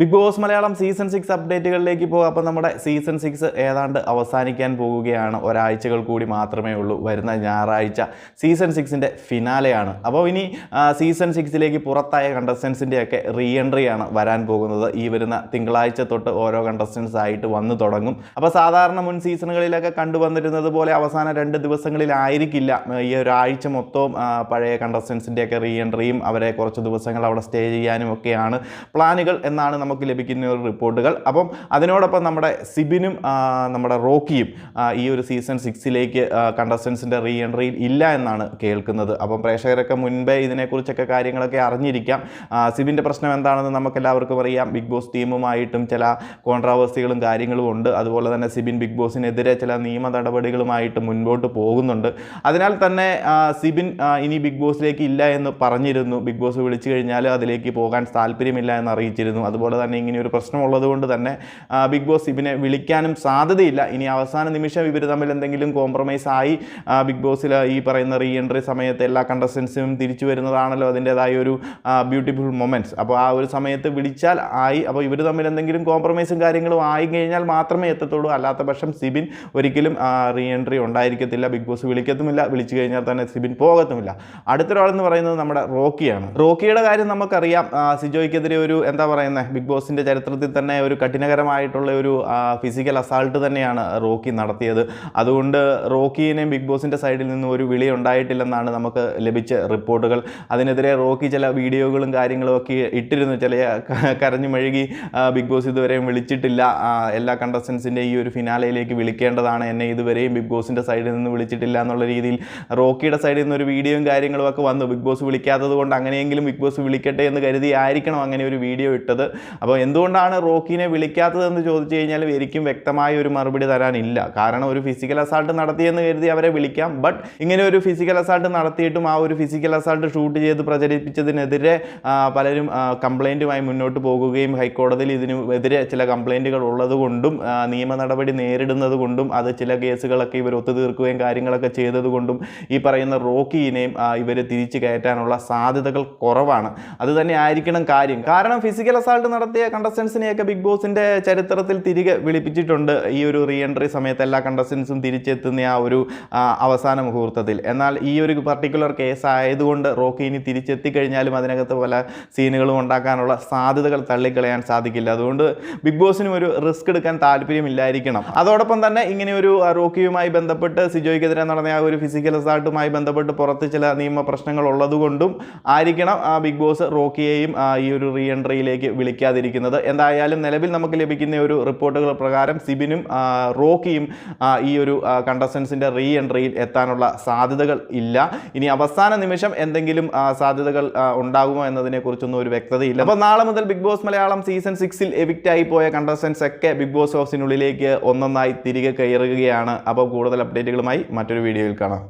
Big boss Malayalam season six അപ്ഡേറ്റുകളിലേക്ക് പോകാം. അപ്പോൾ നമ്മുടെ സീസൺ സിക്സ് ഏതാണ്ട് അവസാനിക്കാൻ പോവുകയാണ് ഒരാഴ്ചകൾ കൂടി മാത്രമേ ഉള്ളൂ. വരുന്ന ഞായറാഴ്ച സീസൺ സിക്സിന്റെ ഫിനാലെയാണ് അപ്പോൾ ഇനി സീസൺ സിക്സിലേക്ക് പുറത്തായ കണ്ടസ്റ്റൻസിന്റെയൊക്കെ റീ എൻട്രിയാണ് വരാൻ പോകുന്നത്. ഈ വരുന്ന തിങ്കളാഴ്ച തൊട്ട് ഓരോ കണ്ടസ്റ്റൻസ് ആയിട്ട് വന്നു തുടങ്ങും. അപ്പോൾ സാധാരണ മുൻ സീസണുകളിലൊക്കെ കണ്ടുവന്നിരുന്നത് പോലെ അവസാന രണ്ട് ദിവസങ്ങളിലായിരിക്കില്ല. ഈ ഒരാഴ്ച മൊത്തവും പഴയ കണ്ടസ്റ്റൻസിന്റെയൊക്കെ റീ എൻട്രിയും അവരെ കുറച്ച് ദിവസങ്ങൾ അവിടെ സ്റ്റേ ചെയ്യാനും ഒക്കെയാണ് പ്ലാനുകൾ എന്നാണ് നമുക്ക് ലഭിക്കുന്ന ഒരു റിപ്പോർട്ടുകൾ. അപ്പം അതിനോടൊപ്പം നമ്മുടെ സിബിനും നമ്മുടെ റോക്കിയും ഈ ഒരു സീസൺ സിക്സിലേക്ക് കണ്ടസ്റ്റൻസിന്റെ റീ എൻട്രിയിൽ ഇല്ല എന്നാണ് കേൾക്കുന്നത്. അപ്പം പ്രേക്ഷകരൊക്കെ മുൻപേ ഇതിനെക്കുറിച്ചൊക്കെ കാര്യങ്ങളൊക്കെ അറിഞ്ഞിരിക്കാം. സിബിന്റെ പ്രശ്നം എന്താണെന്ന് നമുക്കെല്ലാവർക്കും അറിയാം. ബിഗ് ബോസ് ടീമുമായിട്ടും ചില കോൺട്രാവേഴ്സികളും കാര്യങ്ങളും ഉണ്ട്. അതുപോലെ തന്നെ സിബിൻ ബിഗ് ബോസിനെതിരെ ചില നിയമ നടപടികളുമായിട്ട് മുൻപോട്ട് പോകുന്നുണ്ട്. അതിനാൽ തന്നെ സിബിൻ ഇനി ബിഗ് ബോസിലേക്ക് ഇല്ല എന്ന് പറഞ്ഞിരുന്നു. ബിഗ് ബോസ് വിളിച്ചു കഴിഞ്ഞാൽ അതിലേക്ക് പോകാൻ താല്പര്യമില്ല എന്ന് അറിയിച്ചിരുന്നു. അതുപോലെ തന്നെ ഇങ്ങനെ ഒരു പ്രശ്നമുള്ളത് കൊണ്ട് തന്നെ ബിഗ് ബോസ് ഇവനെ വിളിക്കാനും സാധ്യതയില്ല. ഇനി അവസാന നിമിഷം ഇവർ തമ്മിൽ എന്തെങ്കിലും കോംപ്രമൈസ് ആയി ബിഗ് ബോസിൽ ഈ പറയുന്ന റീ എൻട്രി സമയത്ത് എല്ലാ കണ്ടസ്റ്റൻസും തിരിച്ചു വരുന്നതാണല്ലോ അതിന്റെതായ ഒരു ബ്യൂട്ടിഫുൾ മൊമെന്റ്സ് അപ്പോൾ ആ ഒരു സമയത്ത് വിളിച്ചാൽ ആയി. അപ്പോൾ ഇവർ തമ്മിൽ എന്തെങ്കിലും കോംപ്രമൈസും കാര്യങ്ങളും ആയി കഴിഞ്ഞാൽ മാത്രമേ എത്തത്തുള്ളൂ. അല്ലാത്ത പക്ഷം സിബിൻ ഒരിക്കലും റീ എൻട്രി ഉണ്ടായിരിക്കത്തില്ല. ബിഗ് ബോസ് വിളിക്കത്തുമില്ല. വിളിച്ചു കഴിഞ്ഞാൽ തന്നെ സിബിൻ പോകത്തുമില്ല. അടുത്തൊരാളെന്ന് പറയുന്നത് നമ്മുടെ റോക്കിയാണ്. റോക്കിയുടെ കാര്യം നമുക്കറിയാം. സിജോയ്ക്കെതിരെ ഒരു എന്താ പറയുന്നത് ബിഗ് ബോസിന്റെ ചരിത്രത്തിൽ തന്നെ ഒരു കഠിനകരമായിട്ടുള്ള ഒരു ഫിസിക്കൽ അസാൾട്ട് തന്നെയാണ് റോക്കി നടത്തിയത്. അതുകൊണ്ട് റോക്കിനെയും ബിഗ് ബോസിന്റെ സൈഡിൽ നിന്നും ഒരു വിളി ഉണ്ടായിട്ടില്ലെന്നാണ് നമുക്ക് ലഭിച്ച റിപ്പോർട്ടുകൾ. അതിനെതിരെ റോക്കി ചില വീഡിയോകളും കാര്യങ്ങളും ഒക്കെ ഇട്ടിരുന്നു. ചില കരഞ്ഞു മെഴുകി ബിഗ് ബോസ് ഇതുവരെയും വിളിച്ചിട്ടില്ല. എല്ലാ കണ്ടസ്റ്റൻസിന്റെ ഈ ഒരു ഫിനാലയിലേക്ക് വിളിക്കേണ്ടതാണ്. എന്നെ ഇതുവരെയും ബിഗ് ബോസിന്റെ സൈഡിൽ നിന്ന് വിളിച്ചിട്ടില്ല എന്നുള്ള രീതിയിൽ റോക്കിയുടെ സൈഡിൽ നിന്ന് ഒരു വീഡിയോയും കാര്യങ്ങളും ഒക്കെ വന്നു. ബിഗ് ബോസ് വിളിക്കാത്തത് കൊണ്ട് അങ്ങനെയെങ്കിലും ബിഗ് ബോസ് വിളിക്കട്ടെ എന്ന് കരുതി ആയിരിക്കണം അങ്ങനെ ഒരു വീഡിയോ ഇട്ടത്. അപ്പോൾ എന്തുകൊണ്ടാണ് റോക്കിനെ വിളിക്കാത്തതെന്ന് ചോദിച്ചു കഴിഞ്ഞാൽ എനിക്കും വ്യക്തമായ ഒരു മറുപടി തരാനില്ല. കാരണം ഒരു ഫിസിക്കൽ അസാൾട്ട് നടത്തിയെന്ന് കരുതി അവരെ വിളിക്കാം. ബട്ട് ഇങ്ങനെ ഒരു ഫിസിക്കൽ അസാൾട്ട് നടത്തിയിട്ടും ആ ഒരു ഫിസിക്കൽ അസാൾട്ട് ഷൂട്ട് ചെയ്ത് പ്രചരിപ്പിച്ചതിനെതിരെ പലരും കംപ്ലൈന്റുമായി മുന്നോട്ട് പോകുകയും ഹൈക്കോടതിയിൽ ഇതിനെതിരെ ചില കംപ്ലൈന്റുകൾ ഉള്ളതുകൊണ്ടും നിയമ നടപടി നേരിടുന്നത് കൊണ്ടും അത് ചില കേസുകളൊക്കെ ഇവർ ഒത്തുതീർക്കുകയും കാര്യങ്ങളൊക്കെ ചെയ്തതുകൊണ്ടും ഈ പറയുന്ന റോക്കിനെയും ഇവർ തിരിച്ചു കയറ്റാനുള്ള സാധ്യതകൾ കുറവാണ്. അതുതന്നെ ആയിരിക്കണം കാര്യം. കാരണം ഫിസിക്കൽ അസാൾട്ട് നടത്തിയ കണ്ടസ്റ്റൻസിനെയൊക്കെ ബിഗ് ബോസിന്റെ ചരിത്രത്തിൽ തിരികെ വിളിപ്പിച്ചിട്ടുണ്ട്. ഈ ഒരു റീ എൻട്രി സമയത്ത് എല്ലാ കണ്ടസ്റ്റൻസും തിരിച്ചെത്തുന്ന ആ ഒരു അവസാന മുഹൂർത്തത്തിൽ. എന്നാൽ ഈ ഒരു പർട്ടിക്കുലർ കേസ് ആയതുകൊണ്ട് റോക്കി ഇനി തിരിച്ചെത്തിക്കഴിഞ്ഞാലും അതിനകത്ത് പല സീനുകളും ഉണ്ടാക്കാനുള്ള സാധ്യതകൾ തള്ളിക്കളയാൻ സാധിക്കില്ല. അതുകൊണ്ട് ബിഗ് ബോസിനും ഒരു റിസ്ക് എടുക്കാൻ താല്പര്യമില്ലായിരിക്കണം. അതോടൊപ്പം തന്നെ ഇങ്ങനെ ഒരു റോക്കിയുമായി ബന്ധപ്പെട്ട് സിജോയ്ക്കെതിരെ നടന്ന ആ ഒരു ഫിസിക്കൽ അസാൾട്ടുമായി ബന്ധപ്പെട്ട് പുറത്ത് ചില നിയമ പ്രശ്നങ്ങൾ ഉള്ളതുകൊണ്ടും ആയിരിക്കണം ആ ബിഗ് ബോസ് റോക്കിയെയും ഈ ഒരു റീ എൻട്രിയിലേക്ക് വിളിക്കാതിരിക്കുന്നത് എന്തായാലും നിലവിൽ നമുക്ക് ലഭിക്കുന്ന ഒരു റിപ്പോർട്ടുകൾ പ്രകാരം സിബിനും റോക്കിയും ഈ ഒരു കണ്ടസ്റ്റൻസിന്റെ റീ എൻട്രിയിൽ എത്താനുള്ള സാധ്യതകൾ ഇല്ല. ഇനി അവസാന നിമിഷം എന്തെങ്കിലും സാധ്യതകൾ ഉണ്ടാകുമോ എന്നതിനെക്കുറിച്ചൊന്നും ഒരു വ്യക്തതയില്ല. അപ്പോൾ നാളെ മുതൽ ബിഗ് ബോസ് മലയാളം സീസൺ സിക്സിൽ എവിക്റ്റ് ആയി പോയ കണ്ടസ്റ്റൻസ് ഒക്കെ ബിഗ് ബോസ് ഹൗസിനുള്ളിലേക്ക് ഒന്നൊന്നായി തിരികെ കയറുകയാണ്. അപ്പോൾ കൂടുതൽ അപ്ഡേറ്റുകളുമായി മറ്റൊരു വീഡിയോയിൽ കാണാം.